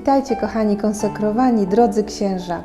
Witajcie, kochani konsekrowani, drodzy księża.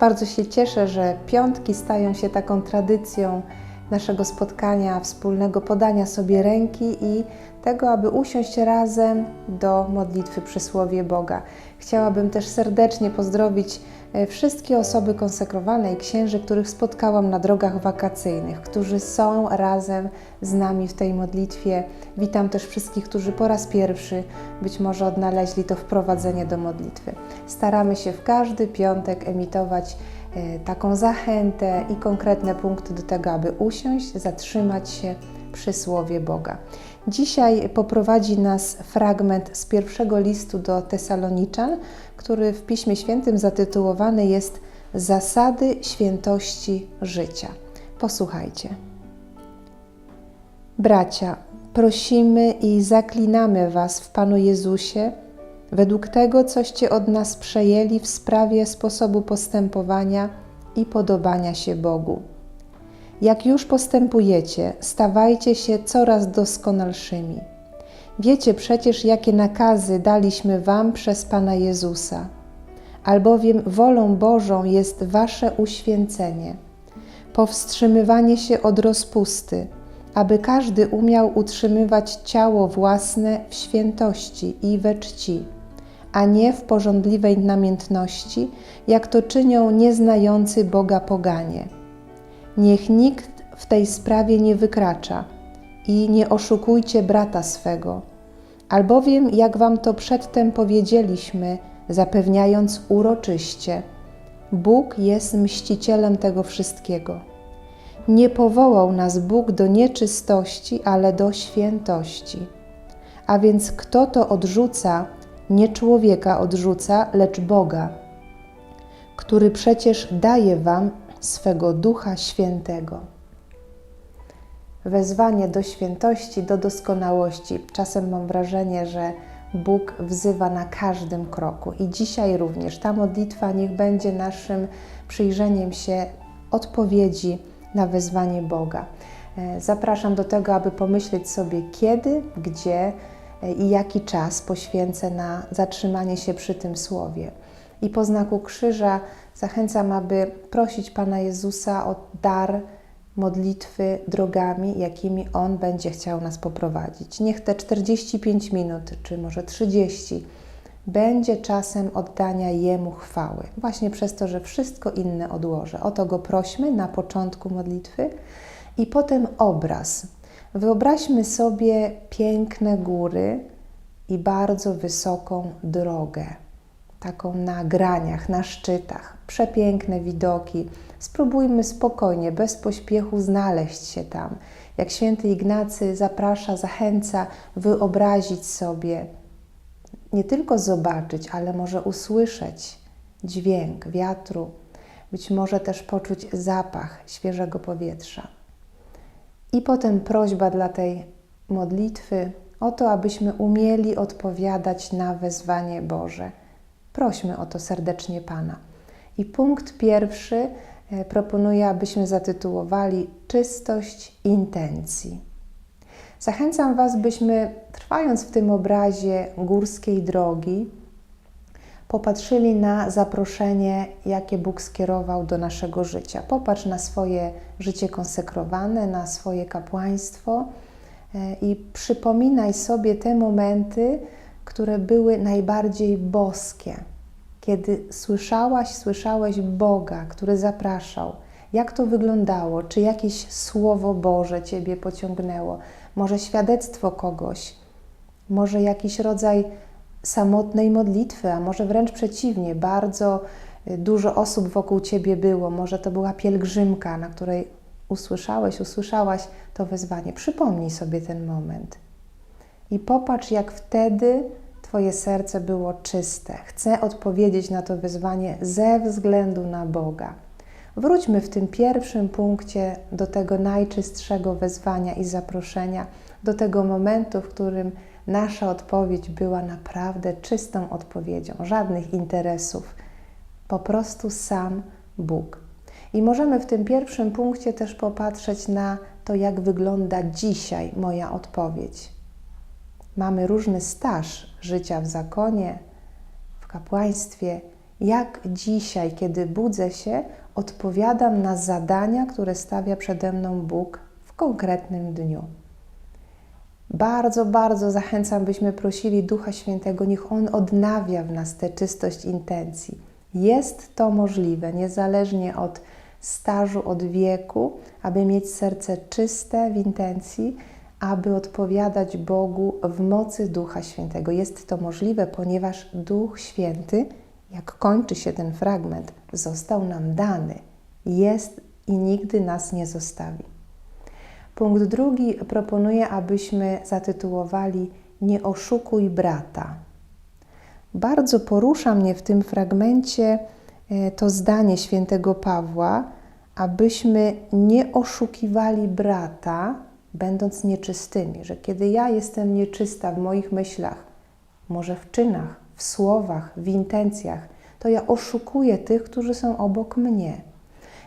Bardzo się cieszę, że piątki stają się taką tradycją naszego spotkania, wspólnego podania sobie ręki i tego, aby usiąść razem do modlitwy przysłowie Boga. Chciałabym też serdecznie pozdrowić wszystkie osoby konsekrowane i księży, których spotkałam na drogach wakacyjnych, którzy są razem z nami w tej modlitwie. Witam też wszystkich, którzy po raz pierwszy być może odnaleźli to wprowadzenie do modlitwy. Staramy się w każdy piątek emitować e, taką zachętę i konkretne punkty do tego, aby usiąść, zatrzymać się przy Słowie Boga. Dzisiaj poprowadzi nas fragment z pierwszego listu do Tesaloniczan, który w Piśmie Świętym zatytułowany jest Zasady świętości życia. Posłuchajcie. Bracia, prosimy i zaklinamy Was w Panu Jezusie, według tego, coście od nas przejęli w sprawie sposobu postępowania i podobania się Bogu. Jak już postępujecie, stawajcie się coraz doskonalszymi. Wiecie przecież, jakie nakazy daliśmy Wam przez Pana Jezusa. Albowiem wolą Bożą jest Wasze uświęcenie, powstrzymywanie się od rozpusty, aby każdy umiał utrzymywać ciało własne w świętości i we czci, a nie w porządliwej namiętności, jak to czynią nieznający Boga poganie. Niech nikt w tej sprawie nie wykracza i nie oszukujcie brata swego, albowiem, jak wam to przedtem powiedzieliśmy, zapewniając uroczyście, Bóg jest mścicielem tego wszystkiego. Nie powołał nas Bóg do nieczystości, ale do świętości. A więc kto to odrzuca, nie człowieka odrzuca, lecz Boga, który przecież daje wam swego Ducha Świętego. Wezwanie do świętości, do doskonałości. Czasem mam wrażenie, że Bóg wzywa na każdym kroku i dzisiaj również ta modlitwa niech będzie naszym przyjrzeniem się odpowiedzi na wezwanie Boga. E, zapraszam do tego, aby pomyśleć sobie, kiedy, gdzie e, i jaki czas poświęcę na zatrzymanie się przy tym słowie. I po znaku krzyża zachęcam, aby prosić Pana Jezusa o dar modlitwy drogami, jakimi On będzie chciał nas poprowadzić. Niech te 45 minut, czy może 30, będzie czasem oddania Jemu chwały, właśnie przez to, że wszystko inne odłożę. O to Go prośmy na początku modlitwy i potem obraz. Wyobraźmy sobie piękne góry i bardzo wysoką drogę taką na graniach, na szczytach, przepiękne widoki. Spróbujmy spokojnie, bez pośpiechu znaleźć się tam. Jak święty Ignacy zaprasza, zachęca, wyobrazić sobie, nie tylko zobaczyć, ale może usłyszeć dźwięk wiatru, być może też poczuć zapach świeżego powietrza. I potem prośba dla tej modlitwy o to, abyśmy umieli odpowiadać na wezwanie Boże Prośmy o to serdecznie Pana. I punkt pierwszy e, proponuję, abyśmy zatytułowali Czystość intencji. Zachęcam Was, byśmy trwając w tym obrazie górskiej drogi, popatrzyli na zaproszenie, jakie Bóg skierował do naszego życia. Popatrz na swoje życie konsekrowane, na swoje kapłaństwo e, i przypominaj sobie te momenty, które były najbardziej boskie. Kiedy słyszałaś, słyszałeś Boga, który zapraszał, jak to wyglądało? Czy jakieś słowo Boże Ciebie pociągnęło? Może świadectwo kogoś? Może jakiś rodzaj samotnej modlitwy, a może wręcz przeciwnie, bardzo y, dużo osób wokół Ciebie było. Może to była pielgrzymka, na której usłyszałeś, usłyszałaś to wezwanie. Przypomnij sobie ten moment i popatrz, jak wtedy Twoje serce było czyste. Chcę odpowiedzieć na to wyzwanie ze względu na Boga. Wróćmy w tym pierwszym punkcie do tego najczystszego wezwania i zaproszenia, do tego momentu, w którym nasza odpowiedź była naprawdę czystą odpowiedzią, żadnych interesów, po prostu sam Bóg. I możemy w tym pierwszym punkcie też popatrzeć na to, jak wygląda dzisiaj moja odpowiedź mamy różny staż życia w zakonie, w kapłaństwie, jak dzisiaj, kiedy budzę się, odpowiadam na zadania, które stawia przede mną Bóg w konkretnym dniu. Bardzo, bardzo zachęcam, byśmy prosili Ducha Świętego, niech On odnawia w nas tę czystość intencji. Jest to możliwe, niezależnie od stażu, od wieku, aby mieć serce czyste w intencji, aby odpowiadać Bogu w mocy Ducha Świętego. Jest to możliwe, ponieważ Duch Święty, jak kończy się ten fragment, został nam dany. Jest i nigdy nas nie zostawi. Punkt drugi proponuję, abyśmy zatytułowali Nie oszukuj brata. Bardzo porusza mnie w tym fragmencie e, to zdanie świętego Pawła, abyśmy nie oszukiwali brata, będąc nieczystymi, że kiedy ja jestem nieczysta w moich myślach, może w czynach, w słowach, w intencjach, to ja oszukuję tych, którzy są obok mnie.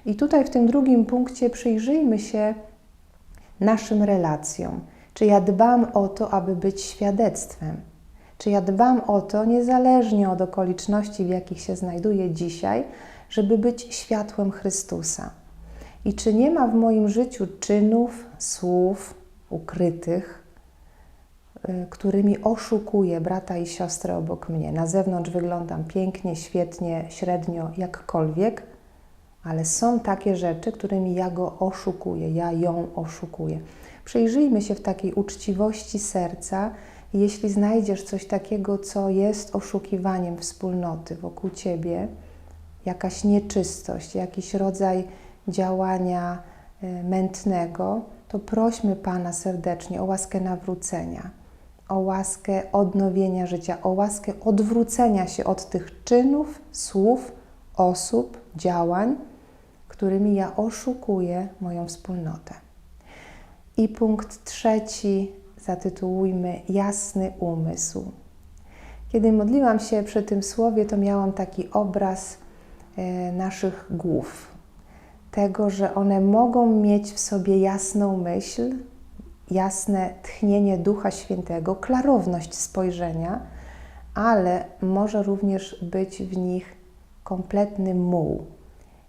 I tutaj w tym drugim punkcie przyjrzyjmy się naszym relacjom. Czy ja dbam o to, aby być świadectwem? Czy ja dbam o to, niezależnie od okoliczności, w jakich się znajduję dzisiaj, żeby być światłem Chrystusa? I czy nie ma w moim życiu czynów, słów ukrytych, y, którymi oszukuję brata i siostrę obok mnie? Na zewnątrz wyglądam pięknie, świetnie, średnio, jakkolwiek, ale są takie rzeczy, którymi ja go oszukuję, ja ją oszukuję. Przyjrzyjmy się w takiej uczciwości serca, jeśli znajdziesz coś takiego, co jest oszukiwaniem wspólnoty wokół ciebie, jakaś nieczystość, jakiś rodzaj działania y, mętnego, to prośmy Pana serdecznie o łaskę nawrócenia, o łaskę odnowienia życia, o łaskę odwrócenia się od tych czynów, słów, osób, działań, którymi ja oszukuję moją wspólnotę. I punkt trzeci zatytułujmy Jasny umysł. Kiedy modliłam się przy tym słowie, to miałam taki obraz e, naszych głów. Tego, że one mogą mieć w sobie jasną myśl, jasne tchnienie Ducha Świętego, klarowność spojrzenia, ale może również być w nich kompletny muł,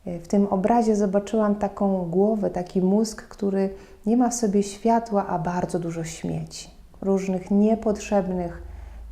w tym obrazie zobaczyłam taką głowę, taki mózg, który nie ma w sobie światła, a bardzo dużo śmieci. Różnych niepotrzebnych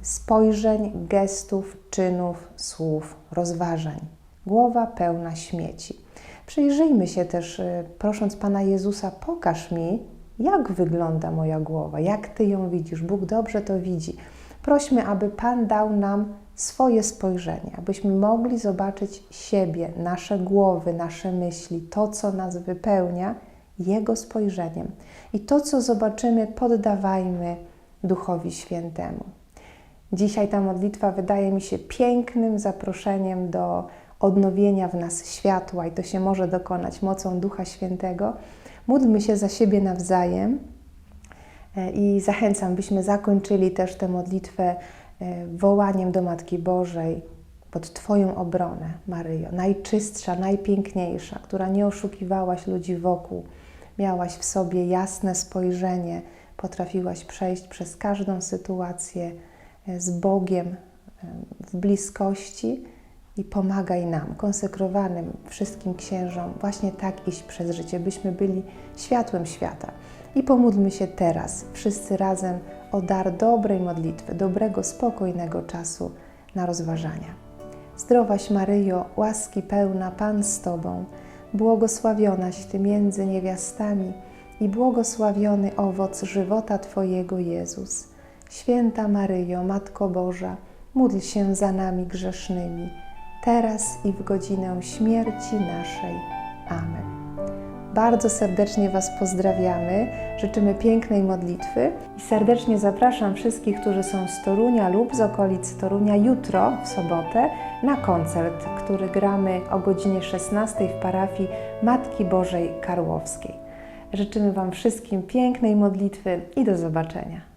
spojrzeń, gestów, czynów, słów, rozważań. Głowa pełna śmieci. Przyjrzyjmy się też, y, prosząc Pana Jezusa, pokaż mi, jak wygląda moja głowa, jak Ty ją widzisz. Bóg dobrze to widzi. Prośmy, aby Pan dał nam swoje spojrzenie, abyśmy mogli zobaczyć siebie, nasze głowy, nasze myśli, to, co nas wypełnia, Jego spojrzeniem. I to, co zobaczymy, poddawajmy Duchowi Świętemu. Dzisiaj ta modlitwa wydaje mi się pięknym zaproszeniem do odnowienia w nas światła, i to się może dokonać mocą Ducha Świętego. Módlmy się za siebie nawzajem e, i zachęcam, byśmy zakończyli też tę modlitwę E, wołaniem do Matki Bożej pod Twoją obronę, Maryjo, najczystsza, najpiękniejsza, która nie oszukiwałaś ludzi wokół, miałaś w sobie jasne spojrzenie, potrafiłaś przejść przez każdą sytuację e, z Bogiem w bliskości i pomagaj nam, konsekrowanym wszystkim księżom, właśnie tak iść przez życie, byśmy byli światłem świata. I pomódlmy się teraz, wszyscy razem, o dar dobrej modlitwy, dobrego, spokojnego czasu na rozważania. Zdrowaś Maryjo, łaski pełna Pan z Tobą, błogosławionaś Ty między niewiastami i błogosławiony owoc żywota Twojego Jezus. Święta Maryjo, Matko Boża, módl się za nami grzesznymi, teraz i w godzinę śmierci naszej. Amen. Bardzo serdecznie Was pozdrawiamy, życzymy pięknej modlitwy i serdecznie zapraszam wszystkich, którzy są z Torunia lub z okolic Torunia jutro, w sobotę, na koncert, który gramy o godzinie 16 w parafii Matki Bożej Karłowskiej. Życzymy Wam wszystkim pięknej modlitwy i do zobaczenia.